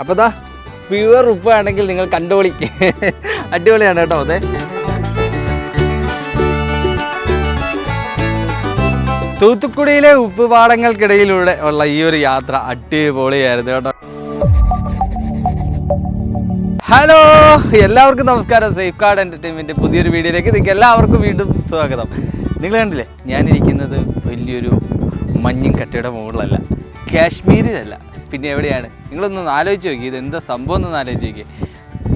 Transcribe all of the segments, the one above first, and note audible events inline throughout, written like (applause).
അപ്പോൾ ദാ പ്യുവർ ഉപ്പ് ആണെങ്കിൽ നിങ്ങൾ കണ്ടോളി. അടിപൊളിയാണ് കേട്ടോ അതെ. തൂത്തുക്കുടിയിലെ ഉപ്പ് പാടങ്ങൾക്കിടയിലൂടെ ഉള്ള ഈ ഒരു യാത്ര അടിപൊളിയായിരുന്നു കേട്ടോ. ഹലോ എല്ലാവർക്കും നമസ്കാരം. സേഫ് കാർഡ് എന്റർടൈൻമെന്റ് പുതിയൊരു വീഡിയോയിലേക്ക് നിങ്ങൾക്ക് എല്ലാവർക്കും വീണ്ടും സ്വാഗതം. നിങ്ങൾ കണ്ടില്ലേ ഞാനിരിക്കുന്നത് വലിയൊരു മഞ്ഞും കട്ടയുടെ മുകളിലല്ല കാശ്മീരിലല്ല. പിന്നെ എവിടെയാണ്? നിങ്ങളൊന്ന് ആലോചിച്ച് നോക്കി. ഇത് എന്താ സംഭവം എന്നൊന്ന് ആലോചിച്ച് നോക്കി.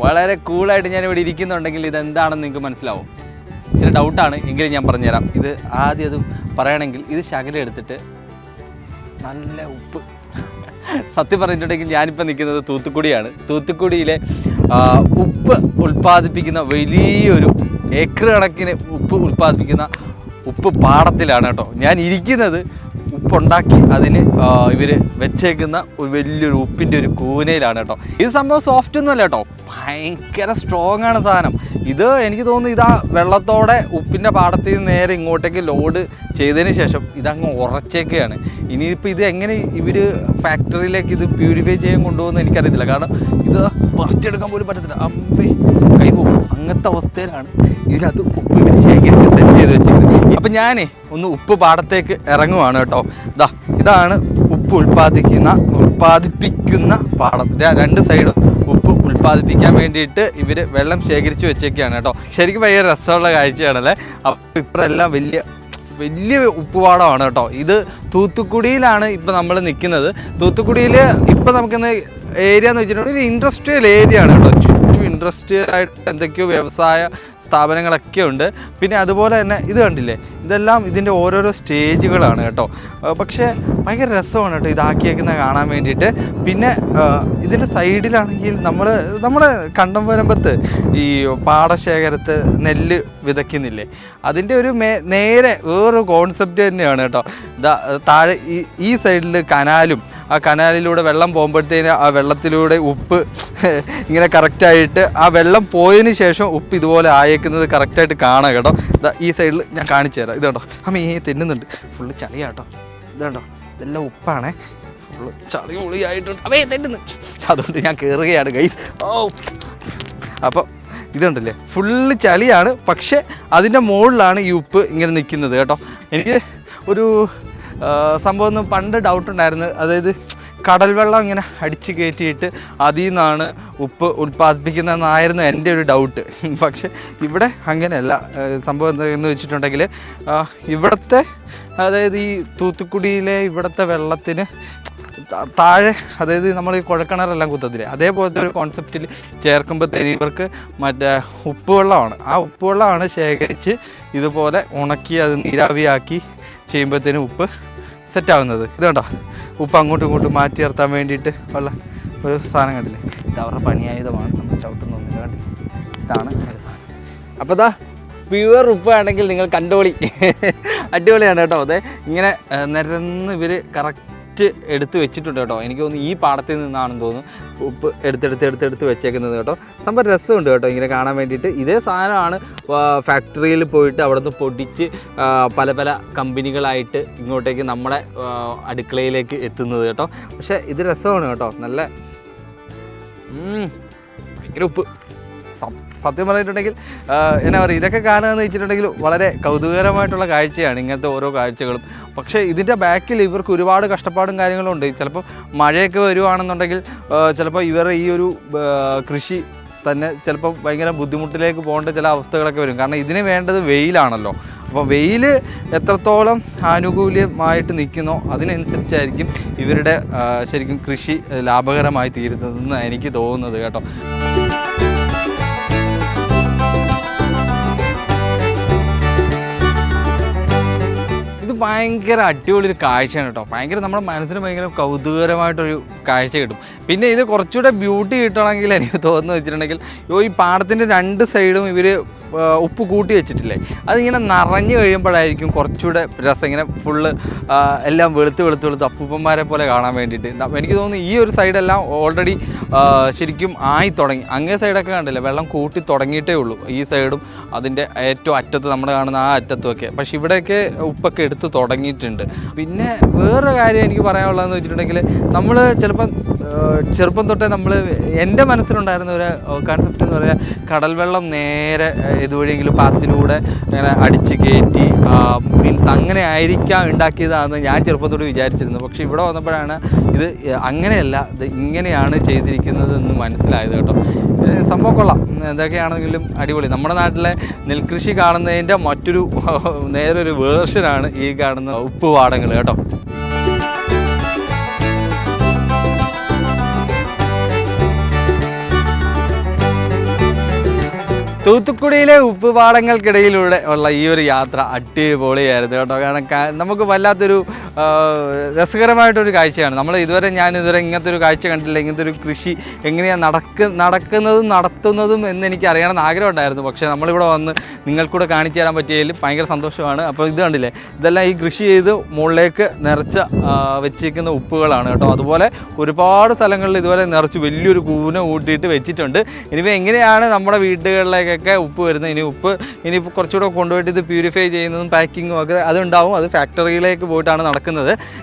വളരെ കൂളായിട്ട് ഞാൻ ഇവിടെ ഇരിക്കുന്നുണ്ടെങ്കിൽ ഇതെന്താണെന്ന് നിങ്ങൾക്ക് മനസ്സിലാവും. ഇച്ചിരി ഡൗട്ടാണ്. എങ്കിലും ഞാൻ പറഞ്ഞുതരാം. ഇത് ആദ്യം അത് പറയണമെങ്കിൽ ഇത് ശകലം എടുത്തിട്ട് നല്ല ഉപ്പ്. സത്യം പറഞ്ഞിട്ടുണ്ടെങ്കിൽ ഞാനിപ്പോൾ നിൽക്കുന്നത് തൂത്തുക്കുടിയാണ്. തൂത്തുക്കുടിയിലെ ഉപ്പ് ഉൽപ്പാദിപ്പിക്കുന്ന വലിയൊരു ഏക്കർ കണക്കിന് ഉപ്പ് ഉൽപ്പാദിപ്പിക്കുന്ന ഉപ്പ് പാടത്തിലാണ് കേട്ടോ. ഞാൻ ഇരിക്കുന്നത് ഉപ്പുണ്ടാക്കി അതിന് ഇവർ വെച്ചേക്കുന്ന ഒരു വലിയൊരു ഉപ്പിന്റെ ഒരു കൂനയിലാണ് കേട്ടോ. ഇത് സംഭവം സോഫ്റ്റ് ഒന്നും അല്ല കേട്ടോ. ഭയങ്കര സ്ട്രോങ് ആണ് സാധനം. ഇത് എനിക്ക് തോന്നുന്നു ഇതാ വെള്ളത്തോടെ ഉപ്പിന്റെ പാടത്തിൽ നിന്ന് നേരെ ഇങ്ങോട്ടേക്ക് ലോഡ് ചെയ്തതിന് ശേഷം ഇതങ്ങ് ഉറച്ചേക്കുകയാണ് ഇനിയിപ്പോൾ ഇത് എങ്ങനെ ഇവർ ഫാക്ടറിയിലേക്ക് ഇത് പ്യൂരിഫൈ ചെയ്യാൻ കൊണ്ടുപോകുന്നത് എനിക്കറിയത്തില്ല. കാരണം ഇത് ഫസ്റ്റ് എടുക്കാൻ പോലും പറ്റത്തില്ല. അമ്പേ കൈ പോകും. അങ്ങനത്തെ അവസ്ഥയിലാണ് ഇതിനകത്ത് ഉപ്പ് ഇവർ ശേഖരിച്ച് സെറ്റ് ചെയ്ത് വെച്ചിരിക്കുന്നത്. അപ്പം ഞാനേ ഒന്ന് ഉപ്പ് പാടത്തേക്ക് ഇറങ്ങുവാണ് കേട്ടോ. ഇതാ ഇതാണ് ഉപ്പ് ഉൽപ്പാദിക്കുന്ന ഉൽപ്പാദിപ്പിക്കുന്ന പാടം. രണ്ട് സൈഡും ഉൽപ്പാദിപ്പിക്കാൻ വേണ്ടിയിട്ട് ഇവർ വെള്ളം ശേഖരിച്ച് വെച്ചേക്കാണ് കേട്ടോ. ശരിക്കും ഭയങ്കര രസമുള്ള കാഴ്ചയാണല്ലേ? അപ്പം ഇപ്പറെല്ലാം വലിയ വലിയ ഉപ്പുപാടമാണ് കേട്ടോ. ഇത് തൂത്തുക്കുടിയിലാണ് ഇപ്പം നമ്മൾ നിൽക്കുന്നത് തൂത്തുക്കുടിയിൽ ഇപ്പം നമുക്കിന്ന് ഏരിയ എന്ന് വെച്ചിട്ടുണ്ടെങ്കിൽ ഒരു ഇൻഡസ്ട്രിയൽ ഏരിയ ആണ് കേട്ടോ. ഇൻഡസ്ട്രിയൽ ആയിട്ട് എന്തൊക്കെയോ വ്യവസായ സ്ഥാപനങ്ങളൊക്കെ ഉണ്ട്. പിന്നെ അതുപോലെ തന്നെ ഇത് കണ്ടില്ലേ? ഇതെല്ലാം ഇതിന്റെ ഓരോരോ സ്റ്റേജുകളാണ് കേട്ടോ. പക്ഷേ ഭയങ്കര രസമാണ് കേട്ടോ ഇതാക്കിയേക്കുന്നത് കാണാൻ വേണ്ടിയിട്ട്. പിന്നെ ഇതിന്റെ സൈഡിലാണെങ്കിൽ നമ്മൾ നമ്മുടെ കണ്ടം കണ്ടംവരമ്പത്ത് ഈ പാടശേഖരത്ത് നെല്ല് വിതയ്ക്കുന്നില്ലേ? അതിന്റെ ഒരു മേ നേരെ വേറൊരു കോൺസെപ്റ്റ് തന്നെയാണ് കേട്ടോ. താഴെ ഈ ഈ സൈഡിൽ കനാലും ആ കനാലിലൂടെ വെള്ളം പോകുമ്പോഴത്തേന് ആ വെള്ളത്തിലൂടെ ഉപ്പ് (laughs) ഇങ്ങനെ കറക്റ്റായിട്ട് ആ വെള്ളം പോയതിന് ശേഷം ഉപ്പ് ഇതുപോലെ ആയേക്കുന്നത് കറക്റ്റായിട്ട് കാണാം കേട്ടോ. ഈ സൈഡിൽ ഞാൻ കാണിച്ചു തരാം. ഇതുണ്ടോ? അമ്മ ഈ തിന്നുന്നുണ്ട്. ഫുള്ള് ചളിയാട്ടോ. ഇതുണ്ടോ? ഇതെല്ലാം ഉപ്പാണേ. ഫുള്ള് ചളി മുളിയായിട്ടുണ്ട് അവേ തെറ്റുന്നു അതുകൊണ്ട് ഞാൻ കയറുകയാണ് ഗൈസ് ഓ. അപ്പോൾ ഇതുണ്ടല്ലേ? ഫുള്ള് ചളിയാണ് പക്ഷേ അതിന്റെ മുകളിലാണ് ഈ ഉപ്പ് ഇങ്ങനെ നിൽക്കുന്നത് കേട്ടോ. എനിക്ക് ഒരു സംഭവം ഒന്നും പണ്ട് ഡൗട്ട് ഉണ്ടായിരുന്നു. അതായത് കടൽ വെള്ളം ഇങ്ങനെ അടിച്ച് കയറ്റിയിട്ട് അതിൽ നിന്നാണ് ഉപ്പ് ഉൽപ്പാദിപ്പിക്കുന്നതെന്നായിരുന്നു എന്റെ ഒരു ഡൗട്ട് പക്ഷേ ഇവിടെ അങ്ങനെയല്ല. സംഭവം എന്താണെന്ന് വെച്ചിട്ടുണ്ടെങ്കിൽ ഇവിടുത്തെ അതായത് ഈ തൂത്തുക്കുടിയിലെ ഇവിടുത്തെ വെള്ളത്തിന് താഴെ അതായത് നമ്മൾ ഈ കുഴക്കിണറെല്ലാം കുത്തത്തില്ലേ അതേപോലത്തെ ഒരു കോൺസെപ്റ്റിൽ ചേർക്കുമ്പോഴത്തേന് ഇവർക്ക് മറ്റേ ഉപ്പുവെള്ളമാണ് ആ ഉപ്പുവെള്ളമാണ് ശേഖരിച്ച് ഇതുപോലെ ഉണക്കി അത് നീരാവിയാക്കി ചെയ്യുമ്പോഴത്തേനും ഉപ്പ് സെറ്റാവുന്നത്. ഇത് കണ്ടോ? ഉപ്പ് അങ്ങോട്ടും ഇങ്ങോട്ടും മാറ്റി നിർത്താൻ വേണ്ടിയിട്ട് ഉള്ള ഒരു സാധനം കണ്ടില്ലേ? ഇത് അവരുടെ പണിയായുധമാണ്. നമ്മൾ ചവിട്ടുന്നൊന്നുമില്ല കണ്ടില്ലേ? ഇതാണ് സാധനം. അപ്പോൾ ഇതാ പ്യുവർ ഉപ്പ് ആണെങ്കിൽ നിങ്ങൾ കണ്ടോളി അടിപൊളിയാണ് കേട്ടോ. അതെ ഇങ്ങനെ നിരന്ന് ഇവർ കറക്റ്റ് എടുത്ത് വെച്ചിട്ടുണ്ട് കേട്ടോ. എനിക്ക് തോന്നുന്നു ഈ പാടത്തിൽ നിന്നാണെന്ന് തോന്നുന്നു. ഉപ്പ് എടുത്തെടുത്ത് എടുത്തെടുത്ത് വെച്ചേക്കുന്നത് കേട്ടോ. സംഭവം രസമുണ്ട് കേട്ടോ ഇങ്ങനെ കാണാൻ വേണ്ടിയിട്ട്. ഇതേ സാധനമാണ് ഫാക്ടറിയിൽ പോയിട്ട് അവിടെ നിന്ന് പൊടിച്ച് പല പല കമ്പനികളായിട്ട് ഇങ്ങോട്ടേക്ക് നമ്മുടെ അടുക്കളയിലേക്ക് എത്തുന്നത് കേട്ടോ. പക്ഷേ ഇത് രസമാണ് കേട്ടോ. നല്ല ഭയങ്കര ഉപ്പ്. സം- സത്യം പറഞ്ഞിട്ടുണ്ടെങ്കിൽ എന്നാ പറയുക ഇതൊക്കെ കാണുക എന്ന് വെച്ചിട്ടുണ്ടെങ്കിൽ വളരെ കൗതുകകരമായിട്ടുള്ള കാഴ്ചയാണ് ഇങ്ങനത്തെ ഓരോ കാഴ്ചകളും. പക്ഷേ ഇതിന്റെ ബാക്കിൽ ഇവർക്ക് ഒരുപാട് കഷ്ടപ്പാടും കാര്യങ്ങളും ഉണ്ട്. ചിലപ്പോൾ മഴയൊക്കെ വരുവാണെന്നുണ്ടെങ്കിൽ ചിലപ്പോൾ ഇവരുടെ ഈ ഒരു കൃഷി തന്നെ ചിലപ്പോൾ ഭയങ്കര ബുദ്ധിമുട്ടിലേക്ക് പോകേണ്ട ചില അവസ്ഥകളൊക്കെ വരും. കാരണം ഇതിന് വേണ്ടത് വെയിലാണല്ലോ. അപ്പോൾ വെയിൽ എത്രത്തോളം ആനുകൂല്യമായിട്ട് നിൽക്കുന്നോ അതിനനുസരിച്ചായിരിക്കും ഇവരുടെ ശരിക്കും കൃഷി ലാഭകരമായി തീരുന്നതെന്ന് എനിക്ക് തോന്നുന്നത് കേട്ടോ. ഭയങ്കര അടിപൊളി ഒരു കാഴ്ചയാണ് കേട്ടോ. ഭയങ്കര നമ്മുടെ മനസ്സിന് ഭയങ്കര കൗതുകരമായിട്ടൊരു കാഴ്ച കിട്ടും. പിന്നെ ഇത് കുറച്ചുകൂടെ ബ്യൂട്ടി കിട്ടണമെങ്കിൽ എനിക്ക് തോന്നുന്നു വെച്ചിട്ടുണ്ടെങ്കിൽ ഈ പാടത്തിന്റെ രണ്ട് സൈഡും ഇവർ ഉപ്പ് കൂട്ടി വെച്ചിട്ടില്ലേ? അതിങ്ങനെ നിറഞ്ഞു കഴിയുമ്പോഴായിരിക്കും കുറച്ചുകൂടെ രസം. ഇങ്ങനെ ഫുള്ള് എല്ലാം വെളുത്ത് വെളുത്ത് വെളുത്ത് അപ്പൂപ്പന്മാരെ പോലെ കാണാൻ വേണ്ടിയിട്ട്. എനിക്ക് തോന്നുന്നു ഈ ഒരു സൈഡെല്ലാം ഓൾറെഡി ശരിക്കും ആയി തുടങ്ങി. അങ്ങേ സൈഡൊക്കെ കണ്ടില്ലേ? വെള്ളം കൂട്ടി തുടങ്ങിയിട്ടേ ഉള്ളൂ ഈ സൈഡും അതിന്റെ ഏറ്റവും അറ്റത്ത് നമ്മൾ കാണുന്ന ആ അറ്റത്തുമൊക്കെ പക്ഷെ ഇവിടെയൊക്കെ ഉപ്പൊക്കെ എടുത്ത് തുടങ്ങിയിട്ടുണ്ട്. പിന്നെ വേറൊരു കാര്യം എനിക്ക് പറയാനുള്ളതെന്ന് വെച്ചിട്ടുണ്ടെങ്കിൽ നമ്മൾ ചിലപ്പം ചെറുപ്പം തൊട്ടേ നമ്മൾ എന്റെ മനസ്സിലുണ്ടായിരുന്ന ഒരു കൺസെപ്റ്റ് എന്ന് പറഞ്ഞാൽ കടൽ വെള്ളം നേരെ ഇതുവഴിയെങ്കിലും പാത്തിലൂടെ അങ്ങനെ അടിച്ച് കയറ്റി മീൻസ് അങ്ങനെ ആയിരിക്കാം ഉണ്ടാക്കിയതാണെന്ന് ഞാൻ ചെറുപ്പം തൊട്ട് വിചാരിച്ചിരുന്നു. പക്ഷേ ഇവിടെ വന്നപ്പോഴാണ് ഇത് അങ്ങനെയല്ല ഇത് ഇങ്ങനെയാണ് ചെയ്തിരിക്കുന്നത് എന്ന് മനസ്സിലായത് കേട്ടോ. സംഭവം കൊള്ളാം. എന്തൊക്കെയാണെങ്കിലും അടിപൊളി. നമ്മുടെ നാട്ടിലെ നെൽകൃഷി കാണുന്നതിന്റെ മറ്റൊരു (laughs) നേരൊരു വേർഷനാണ് ഈ കാണുന്ന ഉപ്പ് പാടങ്ങൾ കേട്ടോ. തൂത്തുക്കുടിയിലെ ഉപ്പുപാടങ്ങൾക്കിടയിലൂടെ ഉള്ള ഈ ഒരു യാത്ര അടിപൊളിയായിരുന്നു കേട്ടോ. കാരണം നമുക്ക് വല്ലാത്തൊരു രസകരമായിട്ടൊരു കാഴ്ചയാണ്. നമ്മൾ ഇതുവരെ ഞാൻ ഇതുവരെ ഇങ്ങനത്തെ ഒരു കാഴ്ച കണ്ടില്ല ഇങ്ങനത്തെ ഒരു കൃഷി എങ്ങനെയാണ് നടക്ക നടക്കുന്നതും നടത്തുന്നതും എന്ന് എനിക്ക് അറിയണമെന്ന് ആഗ്രഹം ഉണ്ടായിരുന്നു. പക്ഷേ നമ്മളിവിടെ വന്ന് നിങ്ങൾക്കൂടെ കാണിച്ചു തരാൻ പറ്റിയതിൽ ഭയങ്കര സന്തോഷമാണ്. അപ്പോൾ ഇത് കണ്ടില്ലേ? ഇതെല്ലാം ഈ കൃഷി ചെയ്ത് മുകളിലേക്ക് നിറച്ച വെച്ചിരിക്കുന്ന ഉപ്പുകളാണ് കേട്ടോ. അതുപോലെ ഒരുപാട് സ്ഥലങ്ങളിൽ ഇതുപോലെ നിറച്ച് വലിയൊരു കൂന കൂട്ടിയിട്ട് വെച്ചിട്ടുണ്ട്. ഇനിയിപ്പോൾ എങ്ങനെയാണ് നമ്മുടെ വീടുകളിലേക്കൊക്കെ ഉപ്പ് വരുന്നത്? ഇനി ഉപ്പ് ഇനിയിപ്പോൾ കുറച്ചുകൂടെ കൊണ്ടുപോയിട്ട് ഇത് പ്യൂരിഫൈ ചെയ്യുന്നതും പാക്കിങ്ങും ഒക്കെ അതുണ്ടാവും അത് ഫാക്ടറിയിലേക്ക് പോയിട്ടാണ് നടക്കുന്നത്.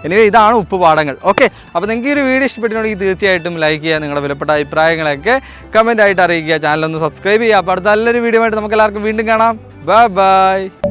ഇനി ഇതാണ് ഉപ്പ് പാടങ്ങൾ. ഓക്കെ അപ്പോൾ നിങ്ങൾക്ക് ഈ ഒരു വീഡിയോ ഇഷ്ടപ്പെട്ടിട്ടുണ്ടെങ്കിൽ തീർച്ചയായിട്ടും ലൈക്ക് ചെയ്യുക നിങ്ങളുടെ വിലപ്പെട്ട അഭിപ്രായങ്ങളൊക്കെ കമന്റ് ആയിട്ട് അറിയിക്കുക. ചാനലൊന്ന് സബ്സ്ക്രൈബ് ചെയ്യുക. അപ്പോൾ അടുത്ത നല്ലൊരു വീഡിയോ ആയിട്ട് നമുക്ക് എല്ലാവർക്കും വീണ്ടും കാണാം. Bye bye